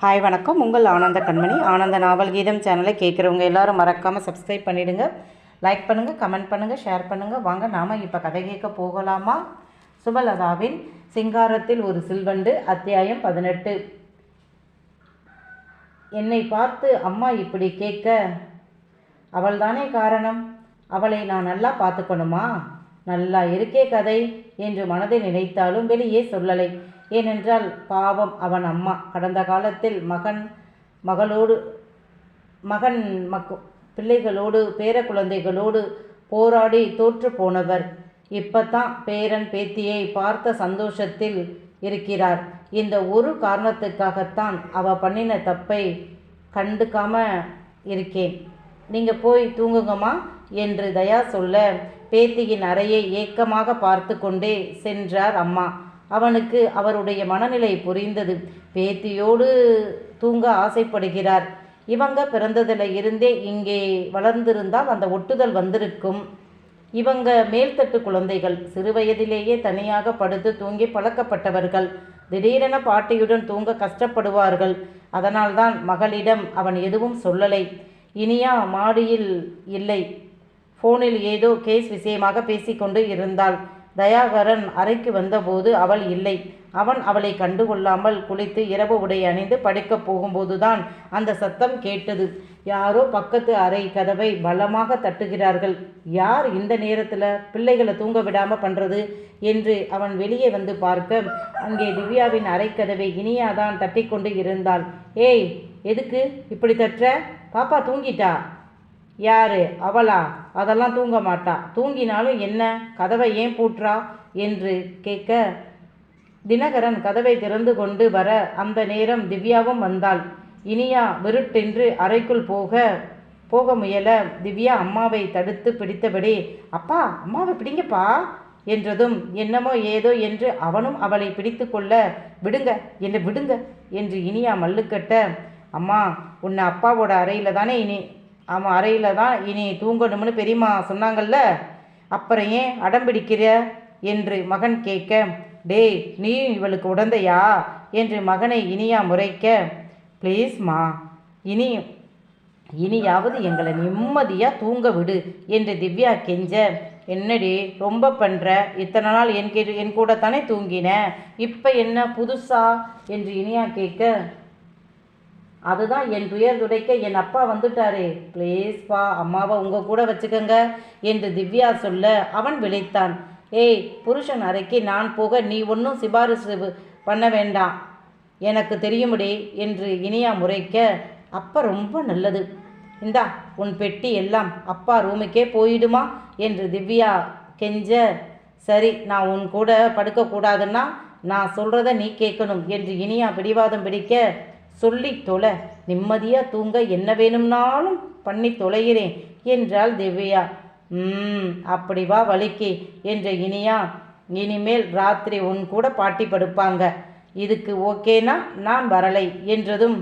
Hi வணக்கம். உங்கள் ஆனந்த கண்மணி. ஆனந்த நாவல் கீதம் சேனலை கேட்குறவங்க எல்லாரும் மறக்காமல் சப்ஸ்கிரைப் பண்ணிவிடுங்க லைக் பண்ணுங்கள் கமெண்ட் பண்ணுங்கள் ஷேர் பண்ணுங்கள் வாங்க நாம் இப்போ கதை கேட்க போகலாமா? சுபலதாவின் சிங்காரத்தில் ஒரு சில்வண்டு அத்தியாயம் பதினெட்டு. என்னை பார்த்து அம்மா இப்படி கேட்க அவள்தானே காரணம்? அவளை நான் நல்லா பார்த்துக்கணுமா? நல்லா இருக்கே கதை என்று மனதில் நினைத்தாலும் வெளியே சொல்லலை. ஏனென்றால் பாவம் அவன் அம்மா. கடந்த காலத்தில் மகன் மகளோடு மகன் மக் பிள்ளைகளோடு பேர குழந்தைகளோடு போராடி தோற்று போனவர். இப்பத்தான் பேரன் பேத்தியை பார்த்த சந்தோஷத்தில் இருக்கிறார். இந்த ஒரு காரணத்துக்காகத்தான் அவ பண்ணின தப்பை கண்டுக்காம இருக்கேன். நீங்கள் போய் தூங்குங்கம்மா. என்று தயா சொல்ல பேத்தியின் அறையை ஏக்கமாக பார்த்து கொண்டே சென்றார் அம்மா. அவனுக்கு அவருடைய மனநிலை புரிந்தது. பேத்தியோடு தூங்க ஆசைப்படுகிறார். இவங்க பிறந்ததில் இருந்தே இங்கே வளர்ந்திருந்தால் அந்த ஒட்டுதல் வந்திருக்கும். இவங்க மேல்தட்டு குழந்தைகள். சிறுவயதிலேயே தனியாக படுத்து தூங்கி பழக்கப்பட்டவர்கள். திடீரென பாட்டியுடன் தூங்க கஷ்டப்படுவார்கள். அதனால்தான் மகளிடம் அவன் எதுவும் சொல்லலை. இனியா மாடியில் இல்லை. ஃபோனில் ஏதோ கேஸ் விஷயமாக பேசிக்கொண்டு இருந்தாள். தயாகரன் அறைக்கு வந்தபோது அவள் இல்லை. அவன் அவளை கண்டுகொள்ளாமல் குளித்து இரவு உடை அணிந்து படுக்கப் போகும்போதுதான் அந்த சத்தம் கேட்டது. யாரோ பக்கத்து அறை கதவை பலமாக தட்டுகிறார்கள். யார் இந்த நேரத்தில்? பிள்ளைகளை தூங்க விடாமல் பண்ணுறது என்று அவன் வெளியே வந்து பார்க்க அங்கே திவ்யாவின் அறைக்கதவை இனியாதான் தட்டி கொண்டு இருந்தாள். ஏய் எதுக்கு? இப்படி தட்டுற? பாப்பா தூங்கிட்டா? யாரு? அவளா? அதெல்லாம் தூங்க மாட்டா. தூங்கினாலும் என்ன? கதவை ஏன் பூட்டுறா? என்று கேட்க தினகரன் கதவை திறந்து கொண்டு வர அந்த நேரம் திவ்யாவும் வந்தாள். இனியா விருட்டென்று அறைக்குள் போக போக முயல திவ்யா அம்மாவை தடுத்து பிடித்தபடி அப்பா அம்மாவை பிடிங்கப்பா என்றதும் என்னமோ ஏதோ என்று அவனும் அவளை பிடித்து கொள்ள விடுங்க என்னை விடுங்க என்று இனியா மல்லுக்கட்ட அம்மா உன்னை அப்பாவோட அறையில் தானே இனி ஆமாம் அறையில் தான் இனி தூங்கணும்னு பெரியம்மா சொன்னாங்கல்ல? அப்புறம் ஏன் அடம்பிடிக்கிற என்று மகன் கேட்க டேய் நீ இவளுக்கு உடந்தையா? என்று மகனை இனியா முறைக்க ப்ளீஸ்மா இனி இனியாவது எங்களை நிம்மதியாக தூங்க விடு என்று திவ்யா கெஞ்ச என்னடி ரொம்ப பண்ணுற இத்தனை நாள் என் கே என் கூட தானே தூங்கின? இப்போ என்ன புதுசா? என்று இனியா கேட்க அதுதான் என் துயர் துடைக்க என் அப்பா வந்துட்டாரே. ப்ளீஸ்ப்பா அம்மாவை உங்கள் கூட வச்சுக்கோங்க என்று திவ்யா சொல்ல அவன் விழித்தான். ஏய் புருஷன் அறைக்கு நான் போக நீ ஒன்றும் சிபாரிசு பண்ண வேண்டாம். எனக்கு தெரியுமுடி என்று இனியா முறைக்க அப்பா ரொம்ப நல்லது. இந்தா உன் பெட்டி எல்லாம் அப்பா ரூமுக்கே போயிடுமா? என்று திவ்யா கெஞ்ச. சரி நான் உன் கூட படுக்கக்கூடாதுன்னா நான் சொல்கிறத நீ கேட்கணும் என்று இனியா பிடிவாதம் பிடிக்க சொல்லி தொலை நிம்மதியாக தூங்க என்ன வேணும்னாலும் பண்ணி தொலைகிறேன் என்றாள் திவ்யா. ம் அப்படி வா வலிக்கு என்ற இனியா. இனிமேல் ராத்திரி உன் கூட பாட்டி படுப்பாங்க. இதுக்கு ஓகேனா நான் வரலை என்றதும்.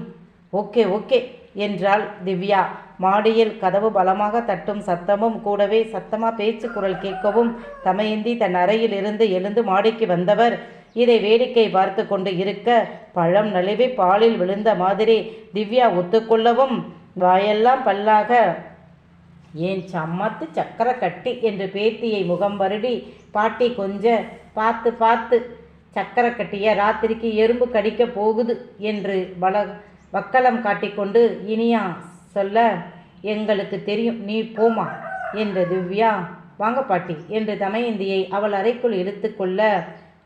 ஓகே ஓகே என்றாள் திவ்யா. மாடியில் கதவு பலமாக தட்டும் சத்தமும் கூடவே சத்தமாக பேச்சு குரல் கேட்கவும் தமையந்தி தன் அறையில் இருந்து எழுந்து மாடிக்கு வந்தவர் இதை வேடிக்கை பார்த்து கொண்டு இருக்க பழம் நழுவி பாலில் விழுந்த மாதிரி திவ்யா ஒத்துக்கொள்ளவும் வாயெல்லாம் பல்லாக. ஏன் சம்மத்து சக்கரை கட்டி? என்று பேத்தியை முகம் வருடி பாட்டி கொஞ்ச பார்த்து பார்த்து சக்கரை கட்டிய ராத்திரிக்கு எறும்பு கடிக்க போகுது என்று பல வக்கலம் காட்டிக்கொண்டு இனியா சொல்ல எங்களுக்கு தெரியும் நீ போமா என்ற திவ்யா வாங்க பாட்டி என்று தமயந்தியை அவள் அறைக்குள் எடுத்துக்கொள்ள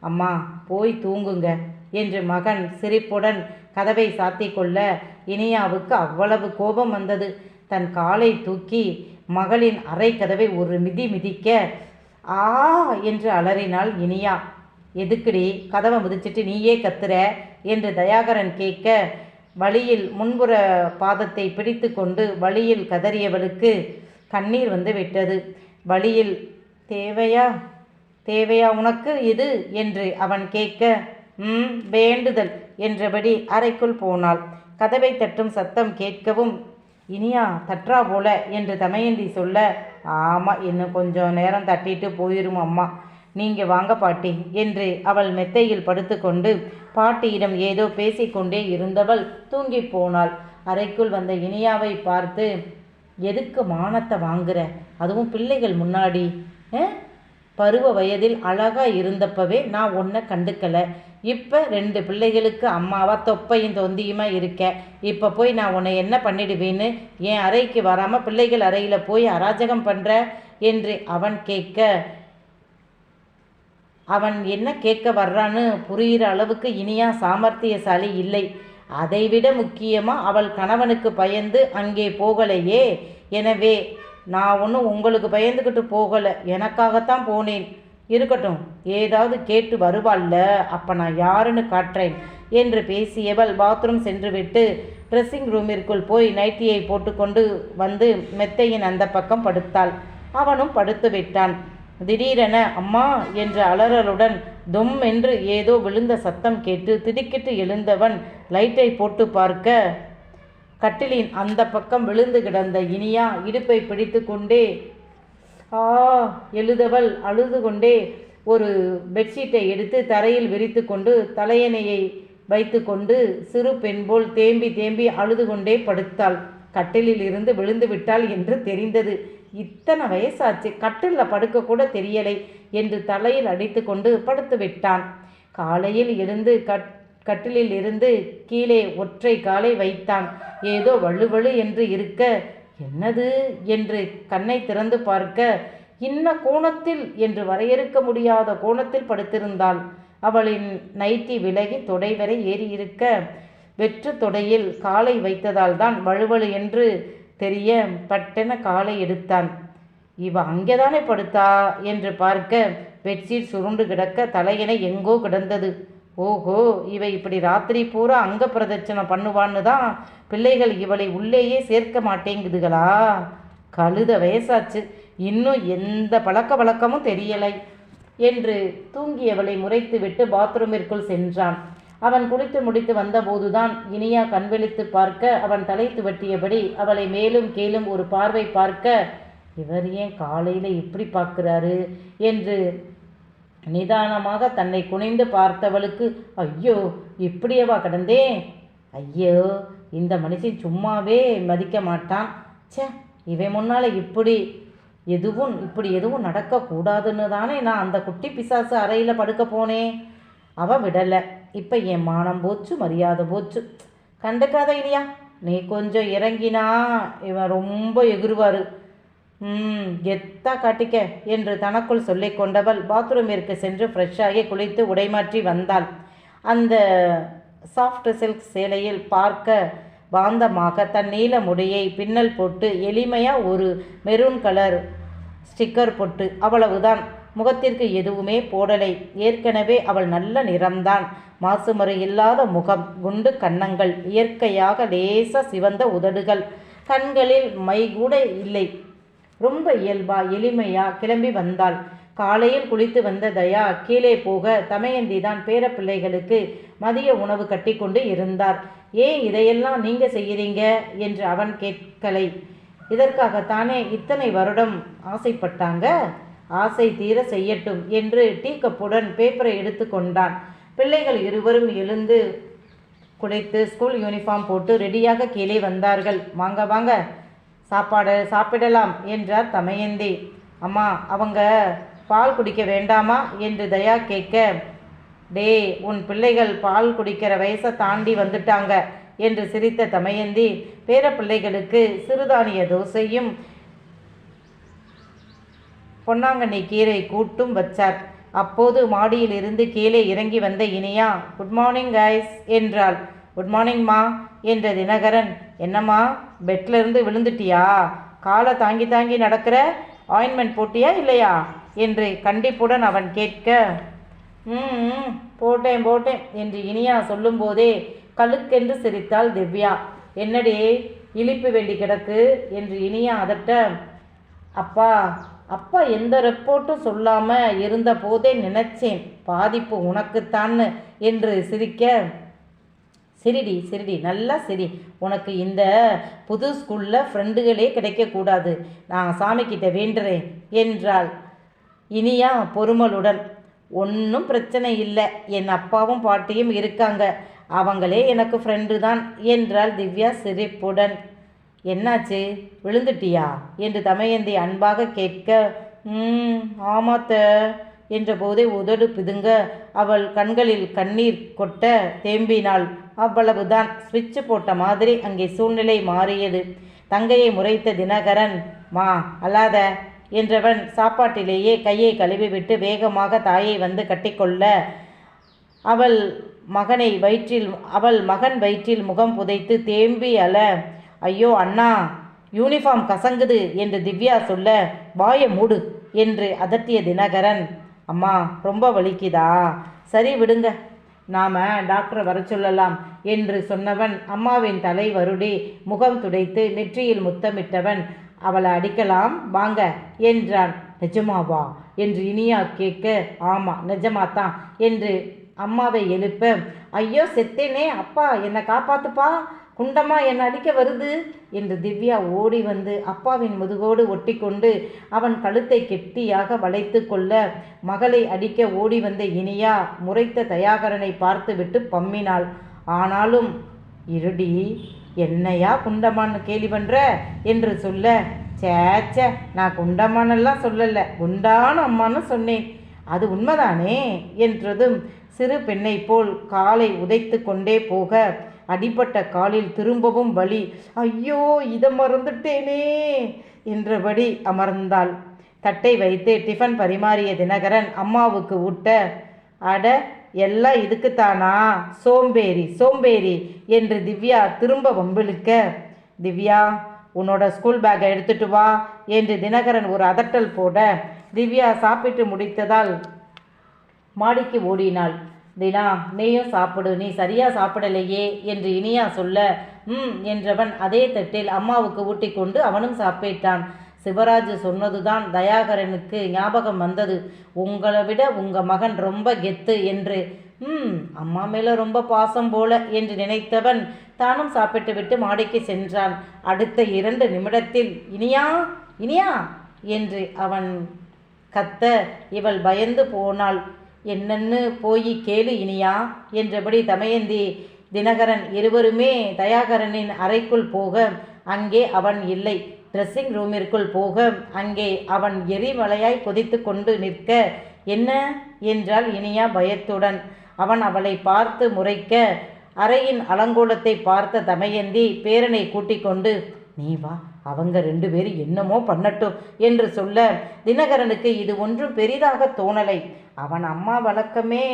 அம்மா போய் தூங்குங்க என்று மகன் சிரிப்புடன் கதவை சாத்தி கொள்ள இனியாவுக்கு அவ்வளவு கோபம் வந்தது. தன் காலை தூக்கி மகளின் அறை கதவை ஒரு மிதி மிதிக்க ஆ என்று அலறினாள் இனியா. எதுக்குடி? கதவை மிதிச்சிட்டு நீயே கத்துற என்று தயாகரன் கேட்க வழியில் முன்புற பாதத்தை பிடித்து கொண்டு வழியில் கதறியவளுக்கு கண்ணீர் வந்து விட்டது. வழியில் தேவையா? தேவையா உனக்கு இது? என்று அவன் கேட்க ம் வேண்டுதல் என்றபடி அறைக்குள் போனாள். கதவை தட்டும் சத்தம் கேட்கவும் இனியா தற்றா போல என்று தமையந்தி சொல்ல ஆமாம் இன்னும் கொஞ்சம் நேரம் தட்டிட்டு போயிரும் அம்மா. நீங்கள் வாங்க பாட்டி என்று அவள் மெத்தையில் படுத்துக்கொண்டு பாட்டியிடம் ஏதோ பேசிக்கொண்டே இருந்தவள் தூங்கி போனாள். அறைக்குள் வந்த இனியாவை பார்த்து எதுக்கு மானத்தை வாங்குற? அதுவும் பிள்ளைகள் முன்னாடி ஆ? பருவ வயதில் அழகாக இருந்தப்பவே நான் ஒன்றை கண்டுக்கலை. இப்போ ரெண்டு பிள்ளைகளுக்கு அம்மாவா தொப்பையும் தொந்தியுமா இருக்க? இப்போ போய் நான் உன்னை என்ன பண்ணிடுவேன்னு? என் அறைக்கு வராமல் பிள்ளைகள் அறையில் போய் அராஜகம் பண்ணுற என்று அவன் கேட்க அவன் என்ன கேட்க வர்றான்னு புரிகிற அளவுக்கு இனியா சாமர்த்தியசாலி இல்லை. அதைவிட முக்கியமாக அவள் கணவனுக்கு பயந்து அங்கே போகலையே. எனவே நான் ஒன்றும் உங்களுக்கு பயந்துக்கிட்டு போகலை. எனக்காகத்தான் போனேன். இருக்கட்டும் ஏதாவது கேட்டு வருவாள்ல. அப்போ நான் யாருன்னு காட்டுறேன் என்று பேசியவள் பாத்ரூம் சென்றுவிட்டு ட்ரெஸ்ஸிங் ரூமிற்குள் போய் நைட்டியை போட்டுக்கொண்டு வந்து மெத்தையின் அந்த பக்கம் படுத்தாள். அவனும் படுத்து விட்டான். திடீரென அம்மா என்ற அலறலுடன் தொம் என்று ஏதோ விழுந்த சத்தம் கேட்டு திடுக்கிட்டு எழுந்தவன் லைட்டை போட்டு பார்க்க கட்டிலின் அந்த பக்கம் விழுந்து கிடந்த இனியா இடுப்பை பிடித்து கொண்டே ஆ எழுதவள் அழுது கொண்டே ஒரு பெட்ஷீட்டை எடுத்து தரையில் விரித்து கொண்டு தலையணையை வைத்துக்கொண்டு சிறு பெண் போல் தேம்பி தேம்பி அழுது கொண்டே படுத்தாள். கட்டிலில் இருந்து விழுந்து விட்டாள் என்று தெரிந்தது. இத்தனை வயசாச்சு கட்டிலில் படுக்க கூட தெரியலை என்று தலையில் அடித்து கொண்டு படுத்து விட்டான். காலையில் எழுந்து கட் கட்டிலில் இருந்து கீழே ஒற்றை காலை வைத்தான். ஏதோ வழுவழு என்று இருக்க என்னது? என்று கண்ணை திறந்து பார்க்க இன்ன கோணத்தில்? என்று வரையறுக்க முடியாத கோணத்தில் படுத்திருந்தாள். அவளின் நைட்டி விலகி தொடை வரை ஏறி இருக்க வெற்று தொடையில் காலை வைத்ததால் தான் வழுவழு என்று தெரிய பட்டென காலை எடுத்தான். இவ அங்கேதானே படுத்தா? என்று பார்க்க பெட்ஷீட் சுருண்டு கிடக்க தலையணை எங்கோ கிடந்தது. ஓஹோ இவை இப்படி ராத்திரி பூரா அங்க பிரதட்சணம் பண்ணுவான்னு தான் பிள்ளைகள் இவளை உள்ளேயே சேர்க்க மாட்டேங்குதுகளா? கழுத வயசாச்சு. இன்னும் எந்த பழக்க வழக்கமும் தெரியலை என்று தூங்கியவளை முறைத்துவிட்டு பாத்ரூமிற்குள் சென்றான். அவன் குளித்து முடித்து வந்தபோதுதான் இனியா கண்விழித்து பார்க்க அவன் தலை துவட்டியபடி அவளை மேலும் கீழும் ஒரு பார்வை பார்க்க இவர் ஏன் காலையில் இப்படி பார்க்கிறாரு? என்று நிதானமாக தன்னை குனிந்து பார்த்தவளுக்கு ஐயோ இப்படியவா கிடந்தேன்? ஐயோ இந்த மனுஷன் சும்மாவே மதிக்க மாட்டான். ச்சே இவன் முன்னால் இப்படி எதுவும் இப்படி எதுவும் நடக்கக்கூடாதுன்னு தானே நான் அந்த குட்டி பிசாசு அறையில் படுக்க போனேன் அவள் விடலை. இப்போ என் மானம் போச்சு மரியாதை போச்சு. கண்டுக்காத இல்லையா நீ கொஞ்சம் இறங்கினா இவன் ரொம்ப எகுருவார் ம் கெத்தா காட்டிக்க என்று தனக்குள் சொல்லிக் கொண்டவள் பாத்ரூமிற்கு சென்று ஃப்ரெஷ்ஷாகி குளித்து உடைமாற்றி வந்தாள். அந்த சாஃப்ட் சில்க் சேலையில் பார்க்க பாந்தமாக தன் நீல முடியை பின்னல் போட்டு எளிமையாக ஒரு மெரூன் கலர் ஸ்டிக்கர் போட்டு அவ்வளவுதான். முகத்திற்கு எதுவுமே போடலை. ஏற்கனவே அவள் நல்ல நிறம்தான். மாசுமறு இல்லாத முகம் குண்டு கன்னங்கள் இயற்கையாக லேச சிவந்த உதடுகள். கண்களில் மை கூட இல்லை. ரொம்ப இயல்பா எளிமையா கிளம்பி வந்தாள். காலையில் குளித்து வந்த தயா கீழே போக தமையந்தி தான் பேரப்பிள்ளைகளுக்கு மதிய உணவு கட்டி கொண்டு இருந்தார். ஏன் இதையெல்லாம் நீங்க செய்கிறீங்க என்று அவன் கேட்கலை. இதற்காகத்தானே இத்தனை வருடம் ஆசைப்பட்டாங்க? ஆசை தீர செய்யட்டும் என்று டீ கப்புடன் பேப்பரை எடுத்து கொண்டான். பிள்ளைகள் இருவரும் எழுந்து குளித்து ஸ்கூல் யூனிஃபார்ம் போட்டு ரெடியாக கீழே வந்தார்கள். வாங்க வாங்க சாப்பாடு சாப்பிடலாம் என்றார் தமையந்தி. அம்மா அவங்க பால் குடிக்க வேண்டாமா? என்று தயா கேட்க டேய் உன் பிள்ளைகள் பால் குடிக்கிற வயசை தாண்டி வந்துட்டாங்க என்று சிரித்த தமயந்தி பேர பிள்ளைகளுக்கு சிறுதானிய தோசையும் பொன்னாங்கண்ணி கீரை கூட்டும் வச்சார். அப்போது மாடியில் இருந்து கீழே இறங்கி வந்த இனியா குட் மார்னிங் கைஸ் என்றாள். குட் மார்னிங்மா என்ற தினகரன். என்னம்மா பெட்லேருந்து விழுந்துட்டியா? காலை தாங்கி தாங்கி நடக்கிற ஆயின்மெண்ட் போட்டியா இல்லையா? என்று கண்டிப்புடன் அவன் கேட்க ம் போட்டேன் போட்டேன் என்று இனியா சொல்லும்போதே கழுக்கென்று சிரித்தாள் திவ்யா. என்னடி இழிப்பு வேண்டி கிடக்கு? என்று இனியா அதட்ட அப்பா அப்பா எந்த ரிப்போர்ட்டும் சொல்லாமல் இருந்த போதே நினைச்சேன். பாதிப்பு உனக்குத்தான்னு என்று சிரிக்க சிரிடி சிரிடி நல்லா சிரி. உனக்கு இந்த புது ஸ்கூலில் ஃப்ரெண்டுகளே கிடைக்கக்கூடாது. நான் சாமிக்கிட்ட வேண்டுறேன் என்றாள். இனியா பொறுமலுடன் ஒன்றும் பிரச்சனை இல்லை. என் அப்பாவும் பாட்டியும் இருக்காங்க. அவங்களே எனக்கு ஃப்ரெண்டு தான் என்றாள் திவ்யா சிரிப்புடன். என்னாச்சு? விழுந்துட்டியா? என்று தமயந்தி அன்பாக கேட்க ம் ஆமாத்த என்ற போதே உதடு பிதுங்க அவள் கண்களில் கண்ணீர் கொட்ட தேம்பினாள். அவ்வளவுதான். சுவிட்ச் போட்ட மாதிரி அங்கே சூழ்நிலை மாறியது. தங்கையை முறைத்த தினகரன் மா அல்லாத என்றவன் சாப்பாட்டிலேயே கையை கழுவிவிட்டு வேகமாக தாயை வந்து கட்டிக்கொள்ள அவள் மகனை வயிற்றில் அவள் மகன் வயிற்றில் முகம் புதைத்து தேம்பி அல ஐயோ அண்ணா யூனிஃபார்ம் கசங்குது என்று திவ்யா சொல்ல வாய மூடு என்று அதட்டிய தினகரன் அம்மா ரொம்ப வலிக்குதா? சரி விடுங்க. நாம டாக்டரை வர சொல்லலாம் என்று சொன்னவன் அம்மாவின் தலை வருடி முகம் துடைத்து நெற்றியில் முத்தமிட்டவன் அவளை அடிக்கலாம் வாங்க என்றான். நிஜமாவா? என்று இனியா கேட்க ஆமா நிஜமாத்தான் என்று அம்மாவை எழுப்ப ஐயோ செத்தேனே அப்பா என்னை காப்பாத்துப்பா குண்டம்மா என்னை அடிக்க வருது? என்று திவ்யா ஓடி வந்து அப்பாவின் முதுகோடு ஒட்டிக்கொண்டு அவன் கழுத்தை கெட்டியாக வளைத்து கொள்ள மகளை அடிக்க ஓடி வந்த இனியா முறைத்த தயாகரனை பார்த்துவிட்டு பம்மினாள். ஆனாலும் இருடி என்னையா குண்டமான்னு கேலி பண்ணுற என்று சொல்ல சேச்ச நான் குண்டமானெல்லாம் சொல்லலை. குண்டான அம்மான்னு சொன்னேன். அது உண்மைதானே? என்றதும் சிறு பெண்ணை போல் காலை உதைத்து கொண்டே போக அடிபட்ட காலில் திரும்பவும் வலி. ஐயோ இதை மறந்துட்டேனே என்றபடி அமர்ந்தாள். தட்டை வைத்து டிஃபன் பரிமாறிய தினகரன் அம்மாவுக்கு ஊட்ட அட எல்லாம் இதுக்குத்தானா? சோம்பேறி சோம்பேறி என்று திவ்யா திரும்ப வம்பிழுக்க திவ்யா உன்னோட ஸ்கூல் பேக்கை எடுத்துட்டு வா என்று தினகரன் ஒரு அதட்டல் போட திவ்யா சாப்பிட்டு முடித்ததால் மாடிக்கு ஓடினாள். தினா நீயும் சாப்பிடு நீ சரியா சாப்பிடலையே என்று இனியா சொல்ல ம் என்றவன் அதே தட்டில் அம்மாவுக்கு ஊட்டிக்கொண்டு அவனும் சாப்பிட்டான். சிவராஜ் சொன்னதுதான் தயாகரனுக்கு ஞாபகம் வந்தது. உங்களை விட உங்க மகன் ரொம்ப கெத்து என்று. ம் அம்மா மேலே ரொம்ப பாசம் போல என்று நினைத்தவன் தானும் சாப்பிட்டுவிட்டு மாடிக்கு சென்றான். அடுத்த இரண்டு நிமிடத்தில் இனியா இனியா என்று அவன் கத்த இவள் பயந்து போனாள். என்னன்னு போய் கேளு இனியா என்றபடி தமயந்தி தினகரன் இருவருமே தயாகரனின் அறைக்குள் போக அங்கே அவன் இல்லை. ட்ரெஸ்ஸிங் ரூமிற்குள் போக அங்கே அவன் எரிமலையாய் கொதித்து கொண்டு நிற்க என்ன? என்றாள் இனியா பயத்துடன். அவன் அவளை பார்த்து முறைக்க அறையின் அலங்கோலத்தை பார்த்த தமயந்தி பேரனை கூட்டிக் கொண்டு நீ வா அவங்க ரெண்டு பேரும் என்னமோ பண்ணட்டும் என்று சொல்ல தினகரனுக்கு இது ஒன்றும் பெரிதாக தோணலை. அவன் அம்மா வழக்கமே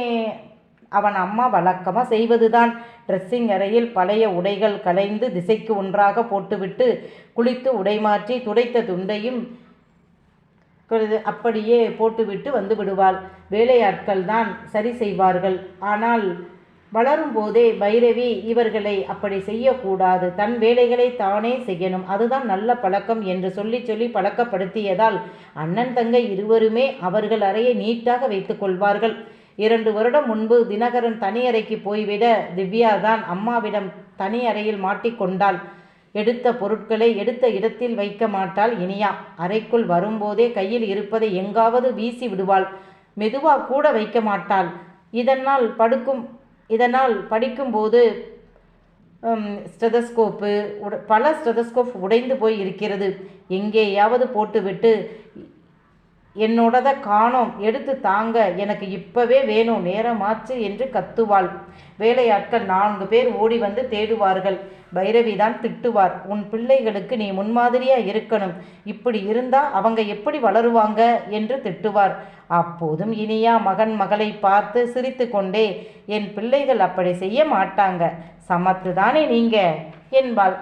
அவன் அம்மா வழக்கமாக செய்வதுதான். ட்ரெஸ்ஸிங் அறையில் பழைய உடைகள் கலைந்து திசைக்கு ஒன்றாக போட்டுவிட்டு குளித்து உடை மாற்றி துடைத்த துண்டையும் அப்படியே போட்டுவிட்டு வந்து விடுவாள். வேலையாட்கள் தான் சரி செய்வார்கள். ஆனால் வளரும் போதே பைரவி இவர்களை அப்படி செய்யக்கூடாது. தன் வேலைகளை தானே செய்யணும். அதுதான் நல்ல பழக்கம் என்று சொல்லி சொல்லி பழக்கப்படுத்தியதால் அண்ணன் தங்கை இருவருமே அவர்கள் அறையை நீட்டாக வைத்துக் கொள்வார்கள். இரண்டு வருடம் முன்பு தினகரன் தனி அறைக்கு போய்விட திவ்யா தான் அம்மாவிடம் தனி அறையில் மாட்டிக்கொண்டாள் எடுத்த பொருட்களை எடுத்த இடத்தில் வைக்க மாட்டாள் இனியா. அறைக்குள் வரும்போதே கையில் இருப்பதை எங்காவது வீசி விடுவாள். மெதுவாக கூட வைக்க மாட்டாள். இதனால் படுக்கும் இதனால் படிக்கும்போது ஸ்டெதஸ்கோப்பு உட பல ஸ்டெதஸ்கோப் உடைந்து போய் இருக்கிறது. எங்கேயாவது போட்டுவிட்டு என்னோடத காணோம் எடுத்து தாங்க எனக்கு இப்பவே வேணும் நேரமாச்சு என்று கத்துவாள். வேலையாட்கள் நான்கு பேர் ஓடி வந்து தேடுவார்கள். பைரவி தான் திட்டுவார் உன் பிள்ளைகளுக்கு நீ முன்மாதிரியா இருக்கணும். இப்படி இருந்தா அவங்க எப்படி வளருவாங்க? என்று திட்டுவார். அப்போதும் இனியா மகன் மகளை பார்த்து சிரித்து கொண்டே என் பிள்ளைகள் அப்படி செய்ய மாட்டாங்க. சமத்து தானே நீங்க? என்பாள்.